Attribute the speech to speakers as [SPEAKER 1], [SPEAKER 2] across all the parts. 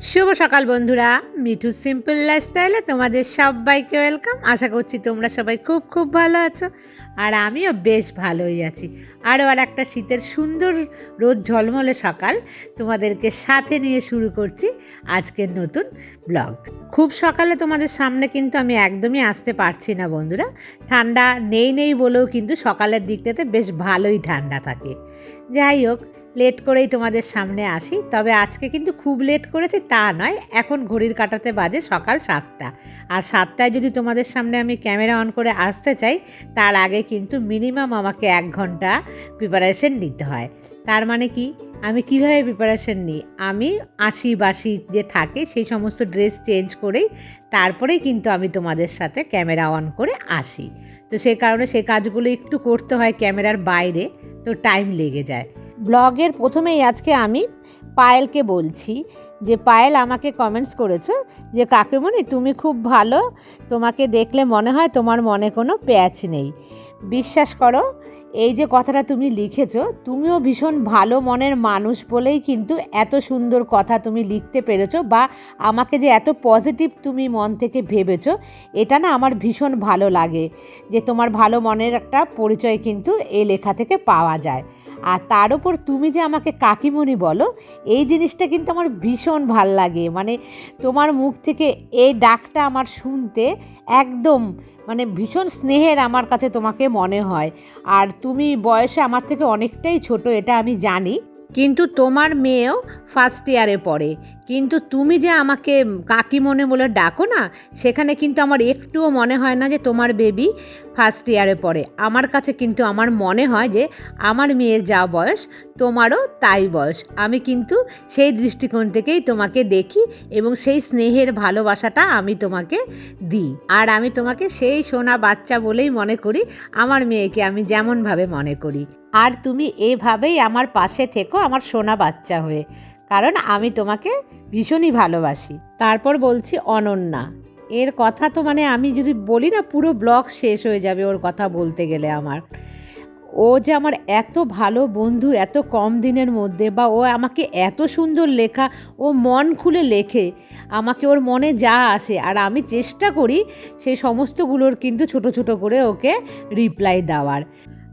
[SPEAKER 1] শুভ সকাল বন্ধুরা। মিঠু সিম্পল লাইফস্টাইলে তোমাদের সবাইকে ওয়েলকাম। আশা করছি তোমরা সবাই খুব খুব ভালো আছো। আর আমিও বেশ ভালোই আছি। আরও আর একটা শীতের সুন্দর রোদ ঝলমলে সকাল তোমাদেরকে সাথে নিয়ে শুরু করছি আজকের নতুন ব্লগ। খুব সকালে তোমাদের সামনে কিন্তু আমি একদমই আসতে পারছি না বন্ধুরা। ঠান্ডা নেই নেই বলেও কিন্তু সকালের দিকটাতে বেশ ভালোই ঠান্ডা থাকে। যাই হোক, লেট করেই তোমাদের সামনে আসি। তবে আজকে কিন্তু খুব লেট করেছি তা নয়, এখন ঘড়ির কাটাতে বাজে সকাল সাতটা। আর সাতটায় যদি তোমাদের সামনে আমি ক্যামেরা অন করে আসতে চাই, তার আগে কিন্তু মিনিমাম আমাকে এক ঘণ্টা প্রিপারেশন নিতে হয়। তার মানে কি? আমি কীভাবে প্রিপারেশন নিই? আমি আশি বাসি যে থাকে সেই সমস্ত ড্রেস চেঞ্জ করেই তারপরেই কিন্তু আমি তোমাদের সাথে ক্যামেরা অন করে আসি। তো সেই কারণে সে কাজগুলো একটু করতে হয় ক্যামেরার বাইরে, তো টাইম লেগে যায়। ব্লগের প্রথমেই আজকে আমি পায়েলকে বলছি যে, পায়েল আমাকে কমেন্টস করেছ যে, কাকিমণি তুমি খুব ভালো, তোমাকে দেখলে মনে হয় তোমার মনে কোনো প্যাচ নেই। বিশ্বাস করো, এই যে কথাটা তুমি লিখেছো, তুমিও ভীষণ ভালো মনের মানুষ বলেই কিন্তু এত সুন্দর কথা তুমি লিখতে পেরেছ বা আমাকে যে এত পজিটিভ তুমি মন থেকে ভেবেছো, এটা না আমার ভীষণ ভালো লাগে যে তোমার ভালো মনের একটা পরিচয় কিন্তু এই লেখা থেকে পাওয়া যায়। আর তার উপর তুমি যে আমাকে কাকিমণি বলো, এই জিনিসটা কিন্তু আমার ভীষণ ভালো লাগে। মানে তোমার মুখ থেকে এই ডাকটা আমার শুনতে একদম মানে ভীষণ স্নেহের আমার কাছে তোমাকে মনে হয়। আর তুমি বয়সে আমার থেকে অনেকটাই ছোট, এটা আমি জানি। কিন্তু তোমার মেয়েও ফার্স্ট ইয়ারে পড়ে। কিন্তু তুমি যে আমাকে কাকিমনে বলে ডাকো না, সেখানে কিন্তু আমার একটুও মনে হয় না যে তোমার বেবি ফার্স্ট ইয়ারে পড়ে। আমার কাছে কিন্তু আমার মনে হয় যে আমার মেয়ের যা বয়স, তোমারও তাই বয়স। আমি কিন্তু সেই দৃষ্টিকোণ থেকেই তোমাকে দেখি এবং সেই স্নেহের ভালোবাসাটা আমি তোমাকে দিই। আর আমি তোমাকে সেই সোনা বাচ্চা বলেই মনে করি, আমার মেয়েকে আমি যেমনভাবে মনে করি। আর তুমি এভাবেই আমার পাশে থেকো, আমার সোনা বাচ্চা হয়ে। কারণ আমি তোমাকে ভীষণই ভালোবাসি। তারপর বলছি, অনন্যা, এর কথা তো মানে আমি যদি বলি না, পুরো ব্লগ শেষ হয়ে যাবে ওর কথা বলতে গেলে আমার। ও যে আমার এত ভালো বন্ধু, এত কম দিনের মধ্যে, বা ও আমাকে এত সুন্দর লেখা, ও মন খুলে লেখে, আমাকে ওর মনে যা আসে, আর আমি চেষ্টা করি সেই সমস্তগুলোর কিন্তু ছোট ছোট করে ওকে রিপ্লাই দেওয়ার।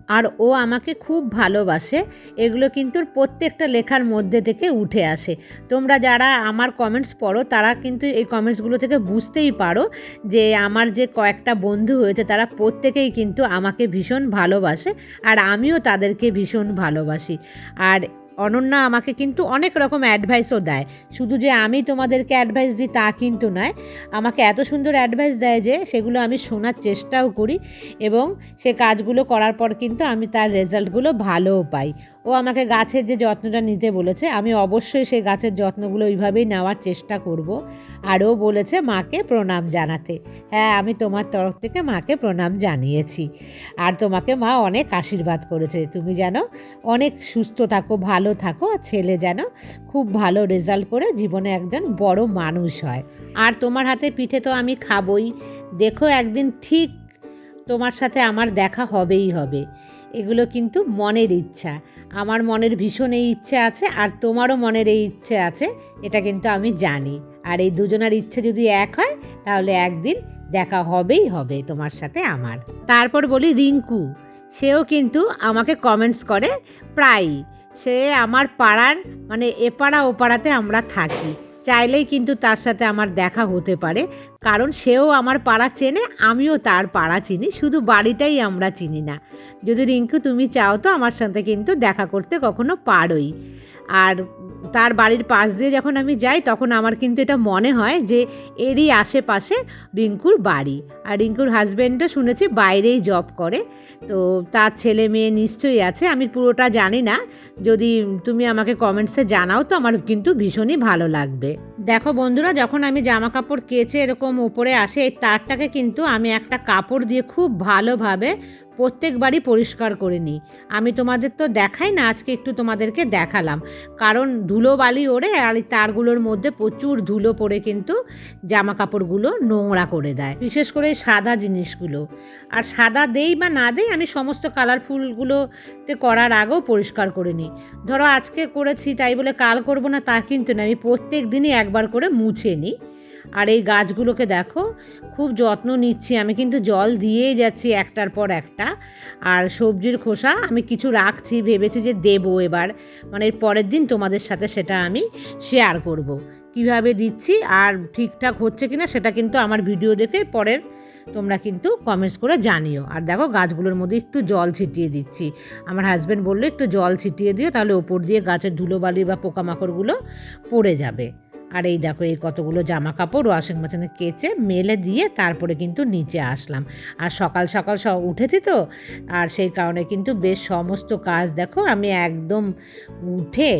[SPEAKER 1] আর ও আমাকে খুব ভালোবাসে। এগুলো কিন্তু প্রত্যেকটা লেখার মধ্যে থেকে উঠে আসে। তোমরা যারা আমার কমেন্টস পড়ো, তারা কিন্তু এই কমেন্টসগুলো থেকে বুঝতেই পারো যে আমার যে কয়েকটা বন্ধু হয়েছে, তারা প্রত্যেকেই কিন্তু আমাকে ভীষণ ভালোবাসে আর আমিও তাদেরকে ভীষণ ভালোবাসি। আর অনন্যা আমাকে কিন্তু অনেক রকম অ্যাডভাইসও দেয়। শুধু যে আমি তোমাদেরকে অ্যাডভাইস দিই তা কিন্তু নয়, আমাকে এত সুন্দর অ্যাডভাইস দেয় যে সেগুলো আমি শোনার চেষ্টাও করি এবং সে কাজগুলো করার পর কিন্তু আমি তার রেজাল্টগুলো ভালোও পাই। ও আমাকে গাছের যে যত্নটা নিতে বলেছে, আমি অবশ্যই সেই গাছের যত্নগুলো ওইভাবেই নেওয়ার চেষ্টা করব। আরও বলেছে মাকে প্রণাম জানাতে। হ্যাঁ আমি তোমার তরফ থেকে মাকে প্রণাম জানিয়েছি। আর তোমাকে মা অনেক আশীর্বাদ করেছে। তুমি যেন অনেক সুস্থ থাকো, ভালো থাকো, আর ছেলে যেন খুব ভালো রেজাল্ট করে জীবনে একজন বড় মানুষ হয়। আর তোমার হাতে পিঠে তো আমি খাবই। দেখো একদিন ঠিক তোমার সাথে আমার দেখা হবেই হবে। এগুলো কিন্তু মনের ইচ্ছা। আমার মনের ভীষণ এই ইচ্ছে আছে আর তোমারও মনের এই ইচ্ছে আছে, এটা কিন্তু আমি জানি। আর এই দুজনের ইচ্ছে যদি এক হয়, তাহলে একদিন দেখা হবেই হবে তোমার সাথে আমার। তারপর বলি রিঙ্কু, সেও কিন্তু আমাকে কমেন্টস করে, প্রায়ই, সে আমার পাড়ার মানে এপাড়া ওপাড়াতে আমরা থাকি। চাইলেই কিন্তু তার সাথে আমার দেখা হতে পারে, কারণ সেও আমার পাড়া চেনে, আমিও তার পাড়া চিনি, শুধু বাড়িটাই আমরা চিনি না। যদি রিঙ্কু তুমি চাও তো আমার সাথে কিন্তু দেখা করতে কখনো পারোই। আর তার বাড়ির পাশ দিয়ে যখন আমি যাই, তখন আমার কিন্তু এটা মনে হয় যে এরই আশেপাশে রিঙ্কুর বাড়ি। আর রিঙ্কুর হাজব্যান্ডও শুনেছি বাইরেই জব করে। তো তার ছেলে মেয়ে নিশ্চয়ই আছে, আমি পুরোটা জানি না। যদি তুমি আমাকে কমেন্টসে জানাও তো আমার কিন্তু ভীষণই ভালো লাগবে। দেখো বন্ধুরা, যখন আমি জামা কাপড় কেচে এরকম উপরে আসে, এই তারটাকে কিন্তু আমি একটা কাপড় দিয়ে খুব ভালোভাবে প্রত্যেকবারই পরিষ্কার করে নিই। আমি তোমাদের তো দেখাই না, আজকে একটু তোমাদেরকে দেখালাম। কারণ ধুলো বালি ওড়ে আর এই তারগুলোর মধ্যে প্রচুর ধুলো পড়ে কিন্তু জামা কাপড়গুলো নোংরা করে দেয়। বিশেষ করে সাদা জিনিসগুলো। আর সাদা দেই বা না দেই আমি সমস্ত কালারফুলগুলোতে করার আগেও পরিষ্কার করে নিই। ধরো আজকে করেছি, তাই বলে কাল করব না তা কিন্তু না আমি প্রত্যেক দিনই একবার করে মুছে নিই। আর এই গাছগুলোকে দেখো, খুব যত্ন নিচ্ছি। আমি কিন্তু জল দিয়েই যাচ্ছি একটার পর একটা। আর সবজির খোসা আমি কিছু রাখছি, ভেবেছি যে দেবো এবার। মানে পরের দিন তোমাদের সাথে সেটা আমি শেয়ার করব। কীভাবে দিচ্ছি আর ঠিকঠাক হচ্ছে কিনা সেটা কিন্তু আমার ভিডিও দেখে পরের তোমরা কিন্তু কমেন্টস করে জানিও। আর দেখো, গাছগুলোর মধ্যে একটু জল ছিটিয়ে দিচ্ছি। আমার হাজব্যান্ড বলল, একটু জল ছিটিয়ে দিও, তাহলে ওপর দিয়ে গাছের ধুলোবালি বা পোকামাকড়গুলো পড়ে যাবে। আর এই দেখো, এই কতগুলো জামা কাপড় ওয়াশিং মেশিনে কেচে মেলে দিয়ে তারপরে কিন্তু নিচে আসলাম। আর সকাল সকাল সব উঠেছি তো, আর সেই কারণে কিন্তু বেশ সমস্ত কাজ দেখো, আমি একদম উঠে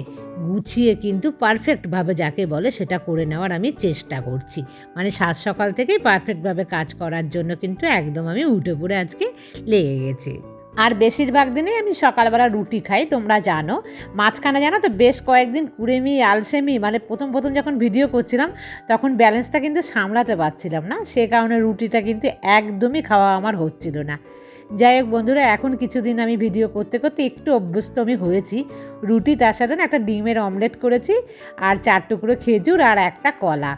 [SPEAKER 1] গুছিয়ে কিন্তু পারফেক্টভাবে যাকে বলে সেটা করে নেওয়ার আমি চেষ্টা করছি। মানে সাত সকাল থেকেই পারফেক্টভাবে কাজ করার জন্য কিন্তু একদম আমি উঠে পড়ে আজকে লেগে গেছি। আর বেশিরভাগ দিনে আমি সকালবেলা রুটি খাই, তোমরা জানো। মাঝখানে জানো তো, বেশ কয়েকদিন কুড়েমি, আলসেমি মানে প্রথম প্রথম যখন ভিডিও করছিলাম, তখন ব্যালেন্সটা কিন্তু সামলাতে পারছিলাম না। সে কারণে রুটিটা কিন্তু একদমই খাওয়া আমার হচ্ছিল না। যাই হোক বন্ধুরা, এখন কিছুদিন আমি ভিডিও করতে করতে একটু অভ্যস্ত আমি হয়েছি। রুটি তার সাথে না একটা ডিমের অমলেট করেছি আর চার টুকরো খেজুর আর একটা কলা।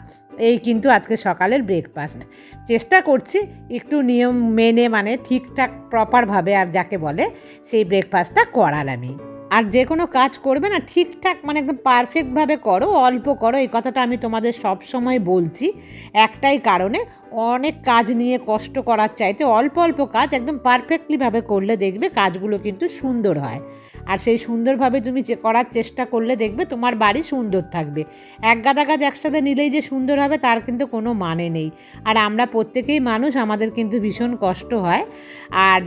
[SPEAKER 1] এই কিন্তু আজকে সকালের ব্রেকফাস্ট চেষ্টা করছি একটু নিয়ম মেনে মানে ঠিকঠাক প্রপারভাবে আর যাকে বলে সেই ব্রেকফাস্টটা করার আমি। আর যে কোনো কাজ করবে না, ঠিকঠাক মানে একদম পারফেক্টভাবে করো, অল্প করো, এই কথাটা আমি তোমাদের সব সময় বলছি। একটাই কারণে, অনেক কাজ নিয়ে কষ্ট করার চাইতে অল্প অল্প কাজ একদম পারফেক্টলিভাবে করলে দেখবে কাজগুলো কিন্তু সুন্দর হয়। আর সেই সুন্দরভাবে তুমি যে করার চেষ্টা করলে দেখবে তোমার বাড়ি সুন্দর থাকবে। এক গাদা গাছ একসাথে নিলেই যে সুন্দর হবে তার কিন্তু কোনো মানে নেই। আর আমরা প্রত্যেকেই মানুষ, আমাদের কিন্তু ভীষণ কষ্ট হয়। আর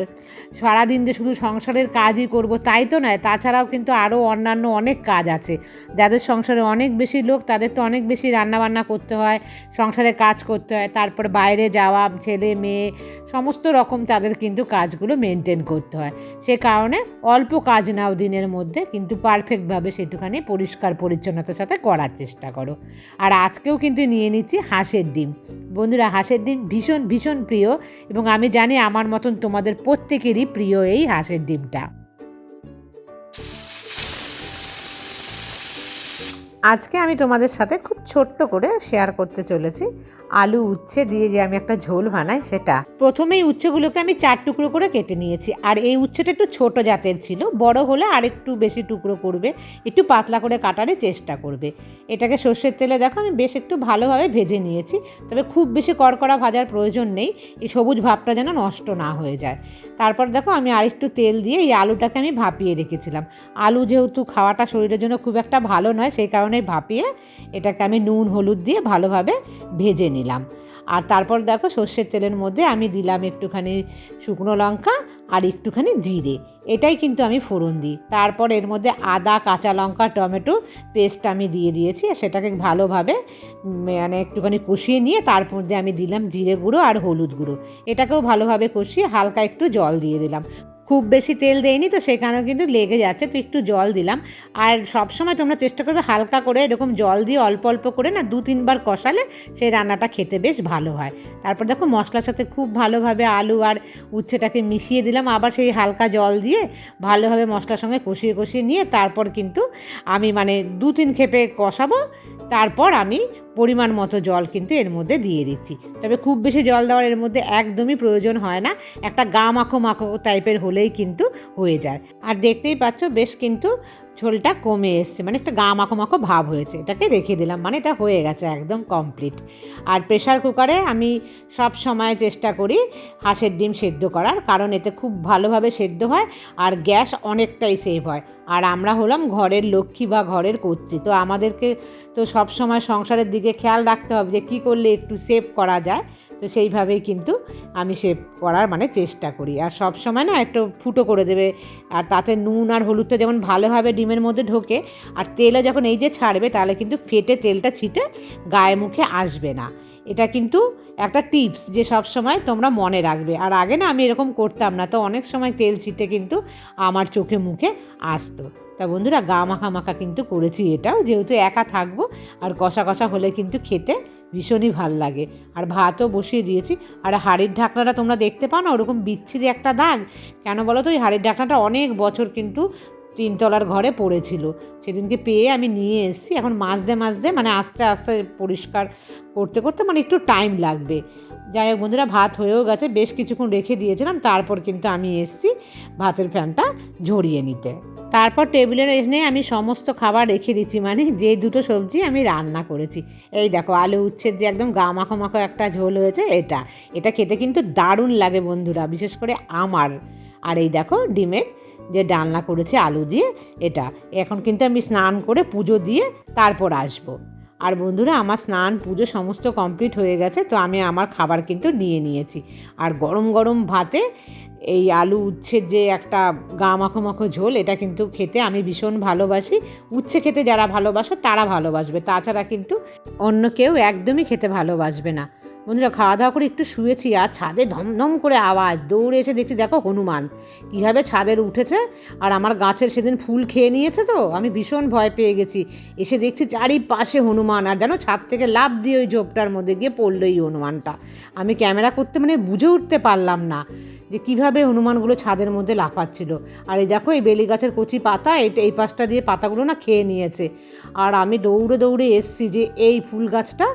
[SPEAKER 1] সারাদিন যে শুধু সংসারের কাজই করব, তাই তো নয়, তাছাড়াও কিন্তু আরও অন্যান্য অনেক কাজ আছে। যাদের সংসারে অনেক বেশি লোক, তাদের তো অনেক বেশি রান্নাবান্না করতে হয়, সংসারে কাজ করতে হয়, তারপর বাইরে যাওয়া, ছেলে, মেয়ে, সমস্ত রকম তাদের কিন্তু কাজগুলো মেনটেন করতে হয়। সে কারণে অল্প কাজ নাও দিনের মধ্যে, কিন্তু পারফেক্টভাবে সেটুখানি পরিষ্কার পরিচ্ছন্নতার সাথে করার চেষ্টা করো। আর আজকেও কিন্তু নিয়ে নিচ্ছি হাঁসের ডিম। বন্ধুরা, হাঁসের ডিম ভীষণ ভীষণ প্রিয় এবং আমি জানি আমার মতন তোমাদের প্রত্যেকেরই প্রিয় এই হাঁসের ডিমটা। আজকে আমি তোমাদের সাথে খুব ছোট্ট করে শেয়ার করতে চলেছি। আলু উচ্ছে দিয়ে যে আমি একটা ঝোল বানাই সেটা। প্রথমেই উচ্ছেগুলোকে আমি চার টুকরো করে কেটে নিয়েছি। আর এই উচ্ছেটা একটু ছোট জাতের ছিল। বড় হলে আর একটু বেশি টুকরো করবে। একটু পাতলা করে কাটারই চেষ্টা করবে। এটাকে সর্ষের তেলে দেখো, আমি বেশ একটু ভালোভাবে ভেজে নিয়েছি। তবে খুব বেশি কড়কড়া ভাজার প্রয়োজন নেই। এই সবুজ ভাবটা যেন নষ্ট না হয়ে যায়। তারপর দেখো, আমি আরেকটু তেল দিয়ে এই আলুটাকে আমি ভাপিয়ে রেখেছিলাম। আলু যেহেতু খাওয়াটা শরীরের জন্য খুব একটা ভালো নয়, সেই কারণে ভাপিয়ে এটাকে আমি নুন, হলুদ দিয়ে ভালোভাবে ভেজে নিলাম। আর তারপর দেখো সর্ষের তেলের মধ্যে আমি দিলাম একটুখানি শুকনো লঙ্কা আর একটুখানি জিরে। এটাই কিন্তু আমি ফোড়ন দিই। তারপর এর মধ্যে আদা, কাঁচা লঙ্কা, টমেটো পেস্ট আমি দিয়ে দিয়েছি আর সেটাকে ভালোভাবে মানে একটুখানি কষিয়ে নিয়ে তার মধ্যে আমি দিলাম জিরে গুঁড়ো আর হলুদ গুঁড়ো। এটাকেও ভালোভাবে কষিয়ে হালকা একটু জল দিয়ে দিলাম। খুব বেশি তেল দেয়নি তো সেখানেও কিন্তু লেগে যাচ্ছে, তো একটু জল দিলাম। আর সবসময় তোমরা চেষ্টা করবে হালকা করে এরকম জল দিয়ে অল্প অল্প করে না দু তিনবার কষালে সেই রান্নাটা খেতে বেশ ভালো হয়। তারপর দেখো মশলার সাথে খুব ভালোভাবে আলু আর উচ্ছেটাকে মিশিয়ে দিলাম, আবার সেই হালকা জল দিয়ে ভালোভাবে মশলার সঙ্গে কষিয়ে কষিয়ে নিয়ে তারপর কিন্তু আমি মানে দু তিন খেপে কষাবো, তারপর আমি পরিমাণ মতো জল কিন্তু এর মধ্যে দিয়ে দিচ্ছি। তবে খুব বেশি জল দেওয়ার এর মধ্যে একদমই প্রয়োজন হয় না, একটা গা মাখো মাখো টাইপের হলেই কিন্তু হয়ে যায়। আর দেখতেই পাচ্ছ, বেশ কিন্তু ঝোলটা কমে এসছে মানে একটা গা মাখো মাখো ভাব হয়েছে, এটাকে রেখে দিলাম মানে এটা হয়ে গেছে একদম কমপ্লিট আর প্রেশার কুকারে আমি সব সময় চেষ্টা করি হাঁসের ডিম সেদ্ধ করার, কারণ এতে খুব ভালোভাবে সেদ্ধ হয় আর গ্যাস অনেকটাই সেভ হয়। আর আমরা হলাম ঘরের লক্ষ্মী বা ঘরের কর্ত্রী, তো আমাদেরকে তো সব সময় সংসারের দিকে খেয়াল রাখতে হবে যে কী করলে একটু সেভ করা যায়। তো সেইভাবেই কিন্তু আমি সেভ করার মানে চেষ্টা করি। আর সব সময় না একটু ফুটো করে দেবে। আর তাতে নুন আর হলুদটা যেমন ভালোভাবে ডিমের মধ্যে ঢোকে, আর তেলে যখন এই যে ছাড়বে তাহলে কিন্তু ফেটে তেলটা ছিটে গায়ে মুখে আসবে না। এটা কিন্তু একটা টিপস যে সব সময় তোমরা মনে রাখবে। আর আগে না আমি এরকম করতাম না। তো অনেক সময় তেল ছিটে কিন্তু আমার চোখে মুখে আসতো। তা বন্ধুরা গা মাখা মাখা কিন্তু করেছি এটাও। যেহেতু একা থাকব, আর কষা কষা হলে কিন্তু খেতে ভীষণই ভালো লাগে। আর ভাতও বসিয়ে দিয়েছি। আর হাড়ির ঢাকনাটা তোমরা দেখতে পাও না? ওরকম বিচ্ছিরি একটা দাগ। কেন বলো তো? ওই হাড়ির ঢাকনাটা অনেক বছর কিন্তু তিনতলার ঘরে পড়েছিল। সেদিনকে পেয়ে আমি নিয়ে এসেছি। এখন মাজতে মাজতে মানে আস্তে আস্তে পরিষ্কার করতে করতে মানে একটু টাইম লাগবে। যাই হোক বন্ধুরা, ভাত হয়েও গেছে। বেশ কিছুক্ষণ রেখে দিয়েছিলাম। তারপর কিন্তু আমি এসেছি ভাতের ফ্যানটা ঝরিয়ে নিতে। তারপর টেবিলে এনে আমি সমস্ত খাবার রেখে দিচ্ছি মানে যে দুটো সবজি আমি রান্না করেছি। এই দেখো, আলু উচ্ছের যে একদম গা মাখো মাখো একটা ঝোল হয়েছে, এটা। এটা খেতে কিন্তু দারুণ লাগে বন্ধুরা, বিশেষ করে আমার। আর এই দেখো, ডিমের যে ডালনা করেছে আলু দিয়ে, এটা। এখন কিন্তু আমি স্নান করে পুজো দিয়ে তারপর আসব। আর বন্ধুরা, আমার স্নান পুজো সমস্ত কমপ্লিট হয়ে গেছে, তো আমি আমার খাবার কিন্তু নিয়ে নিয়েছি। আর গরম গরম ভাতে এই আলু উচ্ছের যে একটা গা মাখো মাখো ঝোল, এটা কিন্তু খেতে আমি ভীষণ ভালোবাসি। উচ্ছে খেতে যারা ভালোবাসো, তারা ভালোবাসবে। তাছাড়া কিন্তু অন্য কেউ একদমই খেতে ভালোবাসবে না। বন্ধুরা খাওয়া দাওয়া করে একটু শুয়েছি আর ছাদে ধমধম করে আওয়াজ। দৌড়ে এসে দেখছি, দেখো হনুমান। কীভাবে ছাদের উঠেছে? আর আমার গাছের সেদিন ফুল খেয়ে নিয়েছে তো? আমি ভীষণ ভয় পেয়ে গেছি। এসে দেখছি চারিপাশে হনুমান। আর জানো, ছাদ থেকে লাভ দিয়ে ওই ঝোপটার মধ্যে গিয়ে পড়ল এই হনুমানটা। আমি ক্যামেরা করতে মানে বুঝে উঠতে পারলাম না যে কীভাবে হনুমানগুলো ছাদের মধ্যে লাফাচ্ছিল। আর এই দেখো, এই বেলি গাছের কচি পাতা এটা এই পাশটা দিয়ে পাতাগুলো না খেয়ে নিয়েছে। আর আমি দৌড়ে দৌড়ে এসছি যে এই ফুল গাছটা,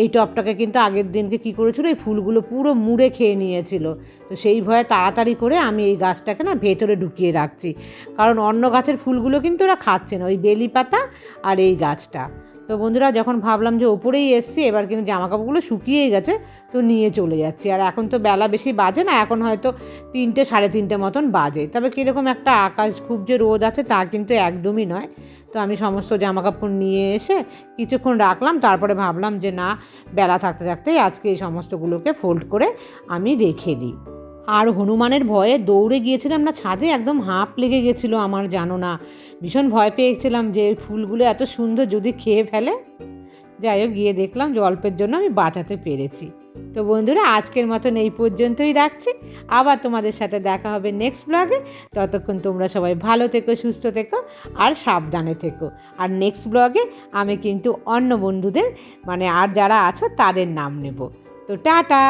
[SPEAKER 1] এই টপটাকে কিন্তু আগের দিনকে কী করেছিল? এই ফুলগুলো পুরো মুড়ে খেয়ে নিয়েছিল। তো সেই ভয়ে তাড়াতাড়ি করে আমি এই গাছটাকে না ভেতরে ঢুকিয়ে রাখছি। কারণ অন্য গাছের ফুলগুলো কিন্তু ওরা খাচ্ছে না, ওই বেলি পাতা আর এই গাছটা। তো বন্ধুরা, যখন ভাবলাম যে ওপরেই এসছি, এবার কিন্তু জামা কাপড়গুলো শুকিয়ে গেছে, তো নিয়ে চলে যাচ্ছি। আর এখন তো বেলা বেশি বাজে না, এখন হয়তো তিনটে, সাড়ে তিনটে মতন বাজে। তবে কীরকম একটা আকাশ, খুব যে রোদ আছে তা কিন্তু একদমই নয়। তো আমি সমস্ত জামা কাপড় নিয়ে এসে কিছুক্ষণ রাখলাম, তারপরে ভাবলাম যে না, বেলা থাকতে থাকতেই আজকে এই সমস্তগুলোকে ফোল্ড করে আমি রেখে দিই। আর হনুমানের ভয়ে দৌড়ে গিয়েছিলাম না, ছাদে একদম হাঁপ লেগে গেছিল আমার, জানো না। ভীষণ ভয় পেয়েছিলাম যে ফুলগুলো এত সুন্দর যদি খেয়ে ফেলে। যাই হোক, গিয়ে দেখলাম যে অল্পের জন্য আমি বাঁচাতে পেরেছি। তো বন্ধুরা, আজকের মতন এই পর্যন্তই রাখছি। আবার তোমাদের সাথে দেখা হবে নেক্সট ব্লগে ততক্ষণ তোমরা সবাই ভালো থেকো, সুস্থ থেকো আর সাবধানে থেকো। আর নেক্সট ব্লগে আমি কিন্তু অন্য বন্ধুদের মানে আর যারা আছো তাদের নাম নেব। তো টাটা!